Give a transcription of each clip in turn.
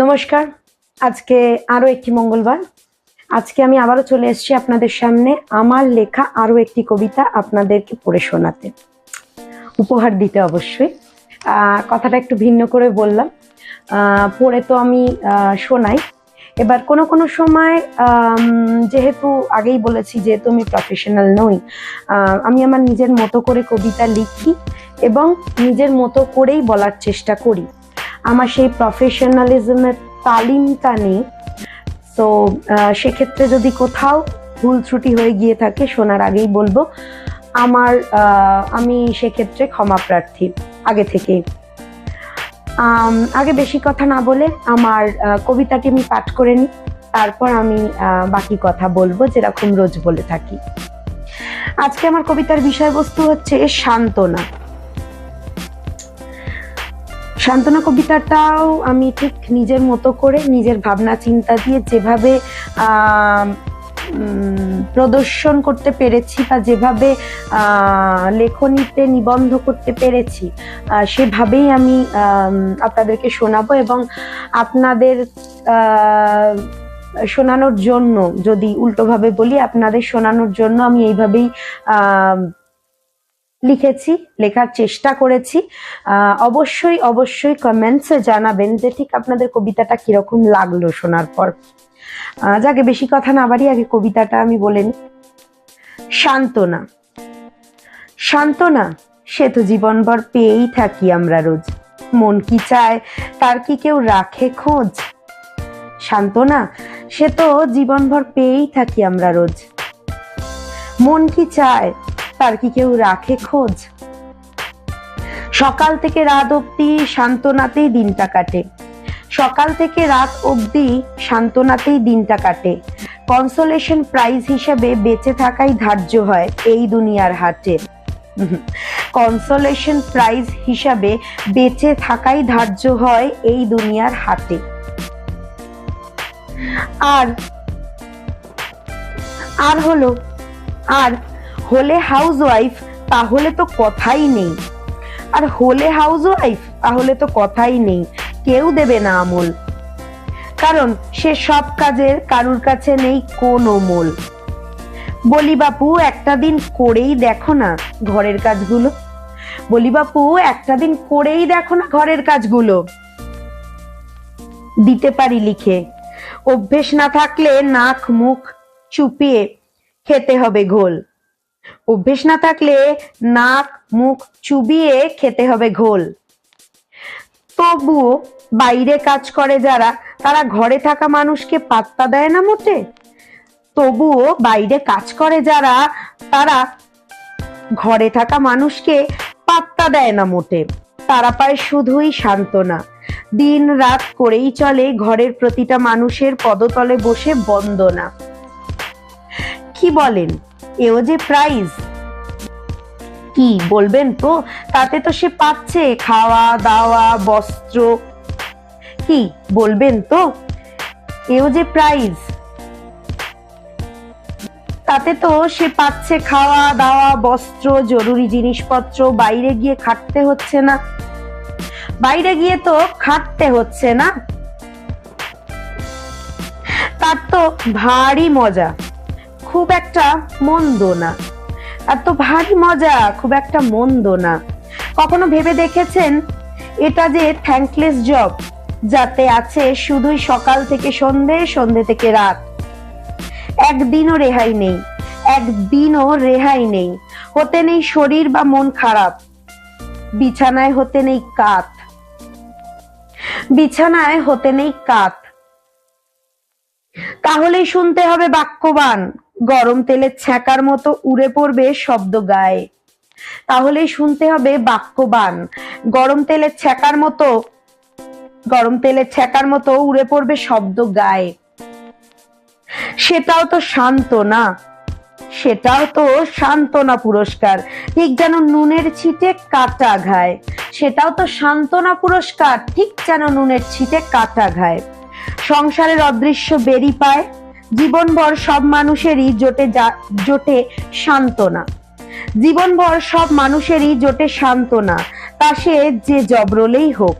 নমস্কার। আজকে আরও একটি মঙ্গলবার। আজকে আমি আবারও চলে এসেছি আপনাদের সামনে আমার লেখা আরও একটি কবিতা আপনাদেরকে পড়ে শোনাতে। উপহার দিতে অবশ্যই। কথাটা একটু ভিন্ন করে বললাম। পড়ে তো আমি শোনাই। এবার কোনো কোনো সময় যেহেতু আগেই বলেছি যেহেতু আমি প্রফেশনাল নই আমি আমার নিজের মতো করে কবিতা লিখি এবং নিজের মতো করেই বলার চেষ্টা করি। আমার সেই প্রফেশনালিজমের তালিমটা নেই। তো সেক্ষেত্রে যদি কোথাও ভুল ত্রুটি হয়ে গিয়ে থাকে, শোনার আগেই বলব, আমার আমি সেক্ষেত্রে ক্ষমা প্রার্থী, আগে থেকে আগে বেশি কথা না বলে আমার কবিতাটি আমি পাঠ করে নিই, তারপর আমি বাকি কথা বলব, যেরকম রোজ বলে থাকি। আজকে আমার কবিতার বিষয়বস্তু হচ্ছে সান্ত্বনা সান্ত্বনা কবিতাটাও আমি ঠিক নিজের মতো করে, নিজের ভাবনা, চিন্তা দিয়ে যেভাবে প্রদর্শন করতে পেরেছি বা যেভাবে লেখনীতে নিবন্ধ করতে পেরেছি সেভাবেই আমি আপনাদেরকে শোনাবো এবং আপনাদের শোনানোর জন্য যদি উল্টোভাবে বলি, আপনাদের শোনানোর জন্য আমি এইভাবেই লিখেছি, লেখার চেষ্টা করেছি। অবশ্যই অবশ্যই কমেন্টসে জানাবেন যে ঠিক আপনাদের কবিতাটা কীরকম লাগল শোনার পর। যাকে বেশি কথা না বাড়ি আগে কবিতাটা আমি বলে নিই। সান্ত্বনা। সান্ত্বনা, সে তো জীবনভর পেয়েই থাকি আমরা রোজ। মন কি চায়, তার কি কেউ রাখে খোঁজ? সান্ত্বনা, সে তো জীবনভর পেয়েই থাকি আমরা রোজ। মন কি চায় তার কি কেউ রাখে খোঁজ? সকাল থেকে রাত অবধি সান্ত্বনাতেই দিনটা কাটে। সকাল থেকে রাত অবধি সান্ত্বনাতেই দিনটা কাটে। কনসোলেশন প্রাইজ হিসেবে বেঁচে থাকাই ধার্য হয় এই দুনিয়ার হাটে। কনসোলেশন প্রাইজ হিসাবে বেঁচে থাকাই ধার্য হয় এই দুনিয়ার হাটে। আর আর হলো, আর হলে হাউস ওয়াইফ তাহলে তো কথাই নেই। আর হলে হাউস ওয়াইফ তাহলে তো কথাই নেই। কেউ দেবে না আমল। কারণ সে সব কাজের কারুর কাছে নেই কোনো মোল। বলি বাপু, একটা দিন করেই দেখো না ঘরের কাজগুলো। বলি বাপু, একটা দিন করেই দেখো না ঘরের কাজগুলো। দিতে পারি লিখে। অভ্যেস না থাকলে নাক মুখ চুপিয়ে খেতে হবে ঘোল। অভ্যেস না থাকলে নাক মুখ চুবিয়ে খেতে হবে ঘোল। তবুও বাইরে কাজ করে যারা, তারা ঘরে থাকা মানুষকে পাত্তা দেয় না মোটে। তবুও বাইরে কাজ করে যারা, তারা ঘরে থাকা মানুষকে পাত্তা দেয় না মোটে। তারা পায় শুধুই সান্ত্বনা। দিন রাত করেই চলে ঘরের প্রতিটা মানুষের পদতলে বসে বন্দনা। কি বলেন? এও যে প্রাইজ কি বলবেন তো? তাতে তো সে পাচ্ছে। খাওয়া, দাওয়া, বস্ত্র। কি বলবেন তো? এও যে প্রাইজ তাতে তো সে পাচ্ছে খাওয়া, দাওয়া, বস্ত্র, জরুরি জিনিসপত্র। বাইরে গিয়ে খাটতে হচ্ছে না। বাইরে গিয়ে তো খাটতে হচ্ছে না। তার তো ভারী মজা। খুব একটা মন্দ না। আর তো ভারী মজা, খুব একটা মন্দ না। কখনো ভেবে দেখেছেন? এটা যে থ্যাঙ্কলেস জব যাতে আছে শুধুই সকাল থেকে সন্ধে সন্ধে থেকে রাত। একদিনও রেহাই নেই, একদিনও রেহাই নেই। হতে নেই শরীর বা মন খারাপ, বিছানায় হতে নেই কাত। বিছানায় হতে নেই কাত। তাহলেই শুনতে হবে বাক্যবান। গরম তেলের ছ্যাঁকার মতো উড়ে পড়বে শব্দ গায়ে। তাহলেই শুনতে হবে বাক্যবান। গরম তেলের ছ্যাঁকার মতো, গরম তেলের ছ্যাঁকার মতো উড়ে পড়বে শব্দ গায়ে। সেটাও তো শান্ত না সেটাও তো সান্ত্বনা পুরস্কার। ঠিক যেন নুনের ছিটে কাটা ঘায়। সেটাও তো সান্ত্বনা পুরস্কার। ঠিক যেন নুনের ছিটে কাটা ঘায়। সংসারের অদৃশ্য বেরি পায়। জীবনভর সব মানুষেরই জোটে জোটে সান্ত্বনা। জীবনভর সব মানুষেরই জোটে সান্ত্বনা, তা সে যে জবরলেই হোক।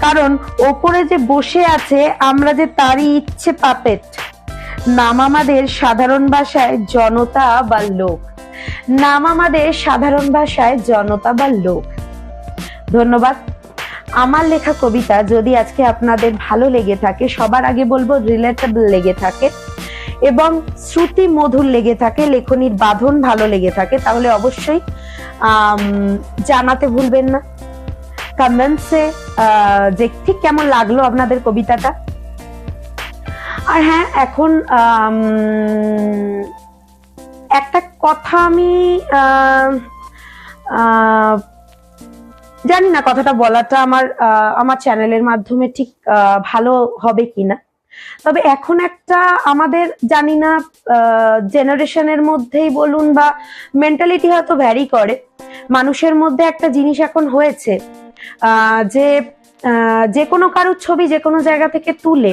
কারণ ওপরে যে বসে আছে, আমরা যে তারই ইচ্ছে পাপেট নাম আমাদের সাধারণ ভাষায় জনতা বা লোক। নাম আমাদের সাধারণ ভাষায় জনতা বা লোক। ধন্যবাদ। আমার লেখা কবিতা যদি আজকে আপনাদের ভালো লেগে থাকে, সবার আগে বলব রিলেটেবল লেগে থাকে এবং শ্রুতি মধুর লেগে থাকে, লেখনির বাঁধন ভালো লেগে থাকে, তাহলে অবশ্যই জানাতে ভুলবেন না। কমেন্টসে যে ঠিক কেমন লাগল আপনাদের কবিতাটা? আর হ্যাঁ এখন একটা কথা আমি জানি না কথাটা বলাটা আমার আমার চ্যানেলের মাধ্যমে ঠিক ভালো হবে কিনা। তবে এখন একটা আমাদের জানি না জেনারেশনের মধ্যেই বলুন বা মেন্টালিটি হয়তো ভ্যারি করে। মানুষের মধ্যে একটা জিনিস এখন হয়েছে যে যে কোনো কারোর ছবি যে কোনো জায়গা থেকে তুলে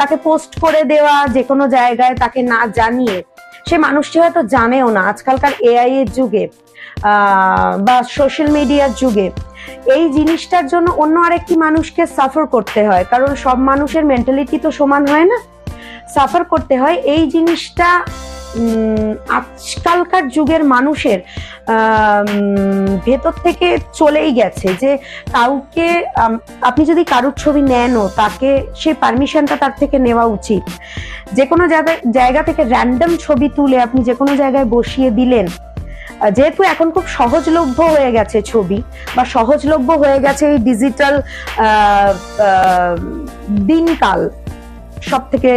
তাকে পোস্ট করে দেওয়া, যে কোনো জায়গায় তাকে না জানিয়ে, সে মানুষটি হয়তো জানেও না। আজকালকার এআই এর যুগে বা সোশ্যাল মিডিয়ার যুগে। এই জিনিসটার জন্য অন্য আরেকটি মানুষকে সাফার করতে হয়। কারণ সব মানুষের মেন্টালিটি তো সমান হয় না। সাফার করতে হয়। এই জিনিসটা আজকালকার যুগের মানুষের ভেতর থেকে চলেই গেছে যে কাউকে আপনি যদি কারুর ছবি নেনও তাকে সেই পারমিশনটা তার থেকে নেওয়া উচিত। যে কোনো জায়গায়, জায়গা থেকে র্যান্ডম ছবি তুলে আপনি যে কোনো জায়গায় বসিয়ে দিলেন যেহেতু এখন খুব সহজলভ্য হয়ে গেছে ছবি বা সহজলভ্য হয়ে গেছে এই ডিজিটাল দিনকাল সব থেকে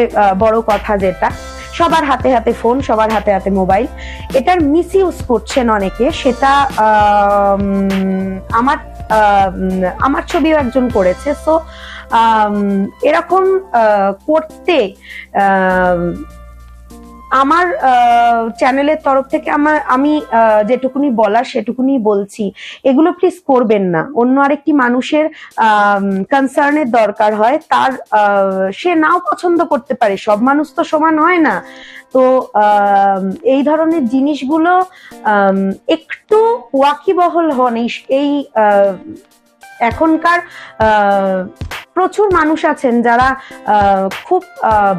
বড় কথা যেটা। সবার হাতে হাতে ফোন সবার হাতে হাতে মোবাইল এটার মিস ইউজ করছেন অনেকে সেটা আম, আমার আম, আমার ছবিও একজন করেছে। সো এরকম করতে আমার চ্যানেলের তরফ থেকে আমার, আমি যেটুকুনি বলার সেটুকুনি বলছি। এগুলো প্লিজ করবেন না। অন্য আরেকটি মানুষের কনসার্নের দরকার হয়, তার সে নাও পছন্দ করতে পারে। সব মানুষ তো সমান হয় না। তো এই ধরনের জিনিসগুলো একটু ওয়াকিবহল হন। এই এখনকার প্রচুর মানুষ আছেন যারা খুব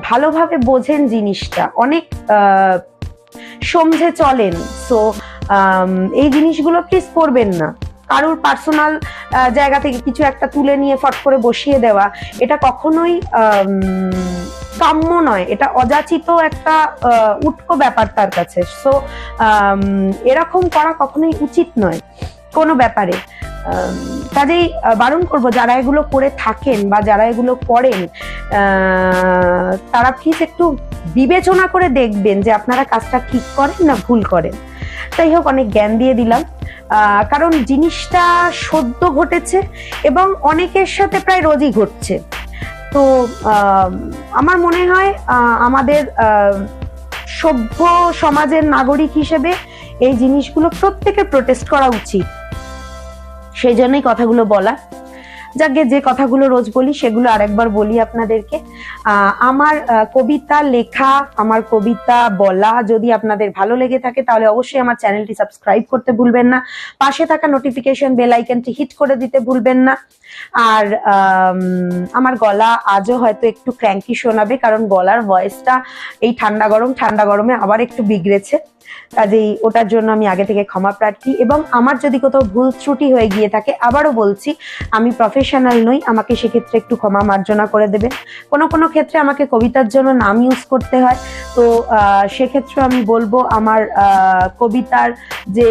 ভালোভাবে বোঝেন জিনিসটা। অনেক সমঝে চলেন। সো এই জিনিসগুলো প্লিজ করবেন না। কারোর পার্সোনাল জায়গা থেকে কিছু একটা তুলে নিয়ে ফট করে বসিয়ে দেওয়া, এটা কখনোই কাম্য নয়। এটা অযাচিত একটা উটকো ব্যাপার তার কাছে। সো এরকম করা কখনোই উচিত নয়। কোনো ব্যাপারে। কাজেই বারণ করব, যারা এগুলো করে থাকেন বা যারা এগুলো করেন তারা প্লিজ একটু বিবেচনা করে দেখবেন যে আপনারা কাজটা ঠিক করেন না ভুল করেন। যাই হোক, অনেক জ্ঞান দিয়ে দিলাম। কারণ জিনিসটা সদ্য ঘটেছে এবং অনেকের সাথে প্রায় রোজই ঘটছে। তো আমার মনে হয় আমাদের সভ্য সমাজের নাগরিক হিসেবে এই জিনিসগুলো প্রত্যেকের প্রোটেস্ট করা উচিত। সেই জন্যই কথাগুলো বলা। যাকে যে কথাগুলো রোজ বলি সেগুলো আরেকবার বলি আপনাদেরকে। আমার কবিতা লেখা আমার কবিতা বলা যদি আপনাদের ভালো লেগে থাকে তাহলে অবশ্যই আমার চ্যানেলটি সাবস্ক্রাইব করতে ভুলবেন না। পাশে থাকা নোটিফিকেশন বেল আইকনটি হিট করে দিতে ভুলবেন না। আর আম, আমার গলা আজও হয়তো একটু ক্র্যাঙ্কি শোনাবে কারণ গলার ভয়েসটা এই ঠান্ডা গরম ঠান্ডা গরমে আবার একটু বিগড়েছে। কাজেই ওটার জন্য আমি আগে থেকে ক্ষমা প্রার্থী এবং আমার যদি কোথাও ভুল ত্রুটি হয়ে গিয়ে থাকে, আবারও বলছি, আমি প্রফেশনাল নই, আমাকে সেক্ষেত্রে একটু ক্ষমা মার্জনা করে দেবেন। কোনো কোনো ক্ষেত্রে আমাকে কবিতার জন্য নাম ইউজ করতে হয়। তো সেক্ষেত্রে আমি বলব, আমার কবিতার যে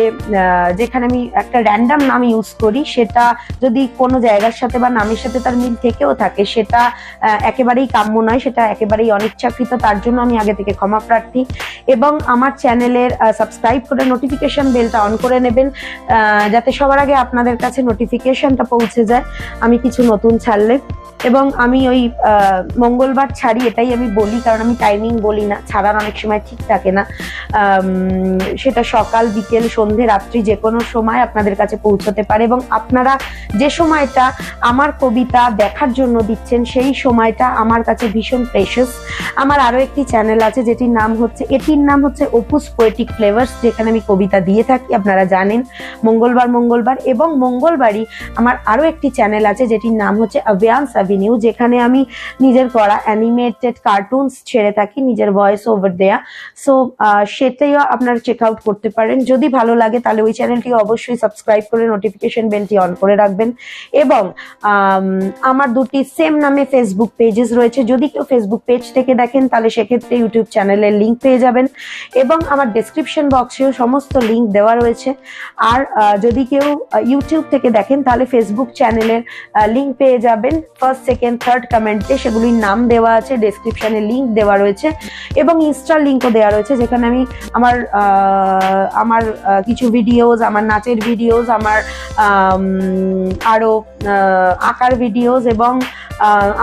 যেখানে আমি একটা র্যান্ডাম নাম ইউজ করি, সেটা যদি কোনো জায়গার সাথে বা নামের সাথে তার মিল থেকেও থাকে, সেটা একেবারেই কাম্য নয়, সেটা একেবারেই অনিচ্ছাকৃত, তার জন্য আমি আগে থেকে ক্ষমা প্রার্থী। এবং আমার চ্যানেলের সাবস্ক্রাইব করে নোটিফিকেশন বেলটা অন করে নেবেন যাতে সবার আগে আপনাদের কাছে নোটিফিকেশনটা পৌঁছে যায়। আমি কিছু নতুন ছাড়লে এবং আমি ওই মঙ্গলবার ছাড়ি এটাই আমি বলি, কারণ আমি টাইমিং বলি না। ছাড়ার অনেক সময় ঠিক থাকে না। সেটা সকাল, বিকেল, সন্ধে, রাত্রি যে কোনো সময় আপনাদের কাছে পৌঁছতে পারে এবং আপনারা যে সময়টা আমার কবিতা দেখার জন্য দিচ্ছেন, সেই সময়টা আমার কাছে ভীষণ প্রেশাস আমার আরও একটি চ্যানেল আছে যেটির নাম হচ্ছে, এটির নাম হচ্ছে অপুস পোয়েটিক ফ্লেভার্স যেখানে আমি কবিতা দিয়ে থাকি, আপনারা জানেন। মঙ্গলবার মঙ্গলবার এবং মঙ্গলবারই আমার আরও একটি চ্যানেল আছে যেটির নাম হচ্ছে অভিয়ান্স অ্যাভিনিউ যেখানে আমি নিজের করা অ্যানিমেটেড কার্টুনস ছেড়ে থাকি, নিজের ভয়েস ওভার দেয়া। সো সেটাইও আপনারা চেক আউট করতে পারেন। যদি ভালো লাগে, তাহলে ওই চ্যানেলটি অবশ্যই সাবস্ক্রাইব করে নোটিফিকেশন বেলটি অন করে রাখবেন। এবং আমার দুটি সেম নামে ফেসবুক পেজেস রয়েছে। যদি কেউ ফেসবুক পেজ থেকে দেখেন, তাহলে সেক্ষেত্রে ইউটিউব চ্যানেলের লিঙ্ক পেয়ে যাবেন। এবং আমার ডেসক্রিপশন বক্সেও সমস্ত লিঙ্ক দেওয়া রয়েছে। আর যদি কেউ ইউটিউব থেকে দেখেন, তাহলে ফেসবুক চ্যানেলের লিঙ্ক পেয়ে যাবেন। ফার্স্ট সেকেন্ড থার্ড কমেন্টে সেগুলির নাম দেওয়া আছে ডেসক্রিপশনে লিঙ্ক দেওয়া রয়েছে এবং ইনস্টার লিঙ্কও দেওয়া রয়েছে যেখানে আমি আমার আমার কিছু ভিডিওস আমার নাচের ভিডিওস আমার আরও আঁকার ভিডিওস এবং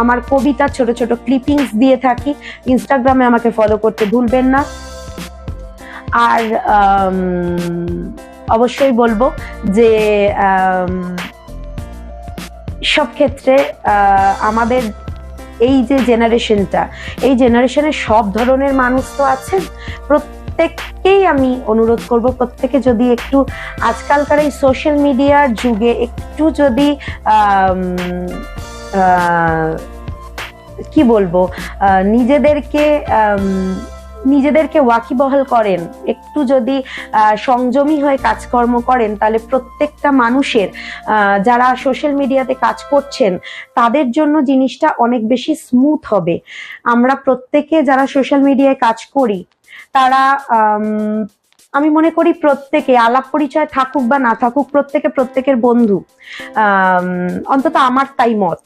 আমার কবিতার ছোট ছোট ক্লিপিংস দিয়ে থাকি। ইনস্টাগ্রামে আমাকে ফলো করতে ভুলবেন না। আর অবশ্যই বলব যে সব ক্ষেত্রে আমাদের এই যে জেনারেশনটা, এই জেনারেশনে সব ধরনের মানুষ তো আছেন। প্রত্যেককেই আমি অনুরোধ করব, প্রত্যেকে যদি একটু আজকালকার এই সোশ্যাল মিডিয়ার যুগে একটু যদি কি বলব নিজেদেরকে নিজেদেরকে ওয়াকিবহাল করেন। একটু যদি সংযমী হয়ে কাজকর্ম করেন, তাহলে প্রত্যেকটা মানুষের যারা সোশ্যাল মিডিয়াতে কাজ করছেন, তাদের জন্য জিনিসটা অনেক বেশি স্মুথ হবে। আমরা প্রত্যেকে যারা সোশ্যাল মিডিয়ায় কাজ করি, তারা আম, মনে করি প্রত্যেকে আলাপ পরিচয় থাকুক বা না থাকুক প্রত্যেকে প্রত্যেকের বন্ধু। অন্তত আমার তাই মত।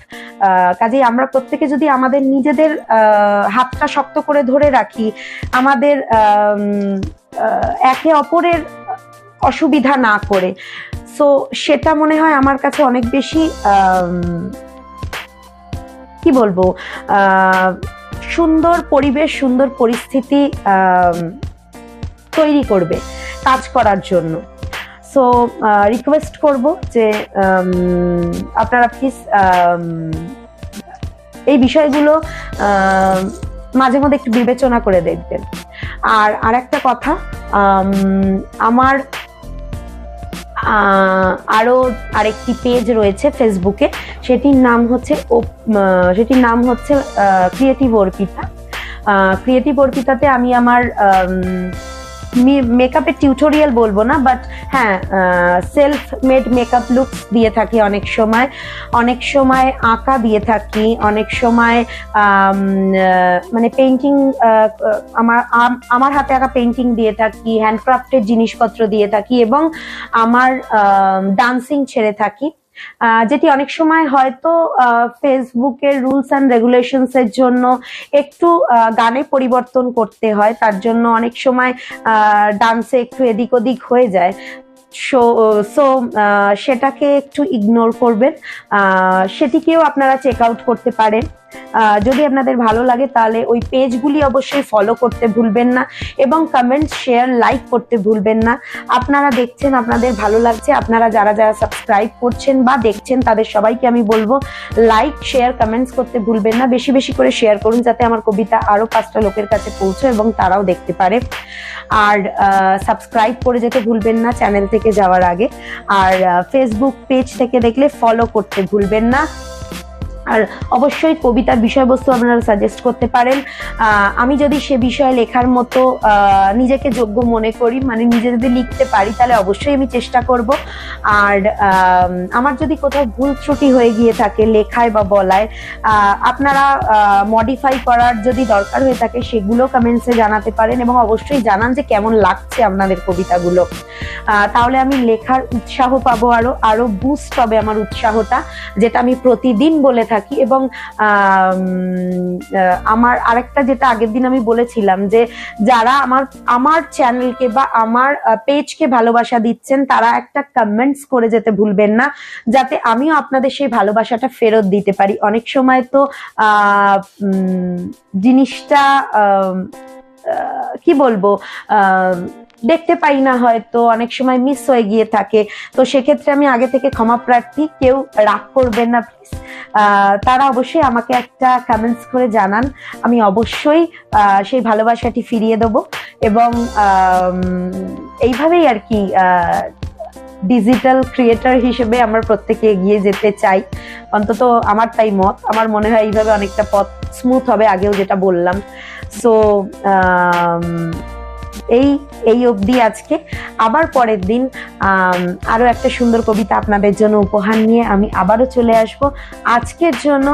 কাজেই আমরা প্রত্যেকে যদি আমাদের নিজেদের হাতটা শক্ত করে ধরে রাখি আমাদের একে অপরের অসুবিধা না করে। সো সেটা মনে হয় আমার কাছে অনেক বেশি কি বলব? সুন্দর পরিবেশ সুন্দর পরিস্থিতি তৈরি করবে কাজ করার জন্য। সো রিকোয়েস্ট করব যে আপনারা প্লিজ এই বিষয়গুলো মাঝে মধ্যে একটু বিবেচনা করে দেখবেন। আর আরেকটা কথা আম, আমার আহ, আরও আরেকটি পেজ রয়েছে ফেসবুকে সেটির নাম হচ্ছে ও সেটির নাম হচ্ছে ক্রিয়েটিভ অর্পিতা ক্রিয়েটিভ অর্পিতাতে আমি আমার মেকআপের টিউটোরিয়াল বলব না বাট হ্যাঁ সেলফ মেড মেকআপ লুক দিয়ে থাকি অনেক সময়। অনেক সময় আঁকা দিয়ে থাকি, অনেক সময় মানে পেন্টিং আমার আমার হাতে আঁকা পেন্টিং দিয়ে থাকি হ্যান্ডক্রাফটের জিনিসপত্র দিয়ে থাকি এবং আমার ডান্সিং ছেড়ে থাকি। যেটি অনেক সময় হয়তো ফেসবুকের রুলস অ্যান্ড রেগুলেশনস এর জন্য একটু গানে পরিবর্তন করতে হয়, তার জন্য অনেক সময় ডান্সে একটু এদিক ওদিক হয়ে যায়। সো সো সেটাকে একটু ইগনোর করবেন। সেটিকেও আপনারা চেক আউট করতে পারেন। যদি আপনাদের ভালো লাগে তাহলে ওই পেজগুলি অবশ্যই ফলো করতে ভুলবেন না এবং কমেন্ট শেয়ার লাইক করতে ভুলবেন না। আপনারা দেখছেন আপনাদের ভালো লাগছে, আপনারা যারা যারা সাবস্ক্রাইব করছেন বা দেখছেন তাদের সবাইকে আমি বলব লাইক শেয়ার কমেন্টস করতে ভুলবেন না। বেশি বেশি করে শেয়ার করুন যাতে আমার কবিতা আরও পাঁচটা লোকের কাছে পৌঁছয় এবং তারাও দেখতে পারে। আর সাবস্ক্রাইব করে যেতে ভুলবেন না। চ্যানেল থেকে যাওয়ার আগে। আর ফেসবুক পেজ থেকে দেখলে ফলো করতে ভুলবেন না। আর অবশ্যই কবিতার বিষয়বস্তু আপনারা সাজেস্ট করতে পারেন। আমি যদি সে বিষয়ে লেখার মতো নিজেকে যোগ্য মনে করি মানে নিজে যদি লিখতে পারি তাহলে অবশ্যই আমি চেষ্টা করব। আর আম, আমার যদি কোথাও ভুল ত্রুটি হয়ে গিয়ে থাকে লেখায় বা বলায় আপনারা মডিফাই করার যদি দরকার হয়ে থাকে সেগুলো কমেন্টসে জানাতে পারেন এবং অবশ্যই জানান যে কেমন লাগছে আপনাদের কবিতাগুলো। তাহলে আমি লেখার উৎসাহ পাবো আরও আরও বুস্ট হবে আমার উৎসাহটা যেটা আমি প্রতিদিন বলে থাকি। থাকি এবং আমার আরেকটা যেটা আগের দিন আমি বলেছিলাম যে যারা আমার আমার চ্যানেলকে বা আমার পেজকে ভালোবাসা দিচ্ছেন, তারা একটা কমেন্টস করে যেতে ভুলবেন না, যাতে আমিও আপনাদের সেই ভালোবাসাটা ফেরত দিতে পারি। অনেক সময় তো জিনিসটা কি বলব দেখতে পাই না হয়তো, অনেক সময় মিস হয়ে গিয়ে থাকে। তো সেক্ষেত্রে আমি আগে থেকে ক্ষমা প্রার্থী, কেউ রাগ করবেন না প্লিজ তারা অবশ্যই আমাকে একটা কমেন্টস করে জানান। আমি অবশ্যই সেই ভালোবাসাটি ফিরিয়ে দেবো এবং এইভাবেই আর কি ডিজিটাল ক্রিয়েটার হিসেবে আমরা প্রত্যেকে এগিয়ে যেতে চাই। অন্তত আমার তাই মত। আমার মনে হয় এইভাবে অনেকটা পথ স্মুথ হবে আগেও যেটা বললাম। সো এই এই অবধি আজকে। আবার পরের দিন আরও আরও একটা সুন্দর কবিতা আপনাদের জন্য উপহার নিয়ে আমি আবারও চলে আসব। আজকের জন্য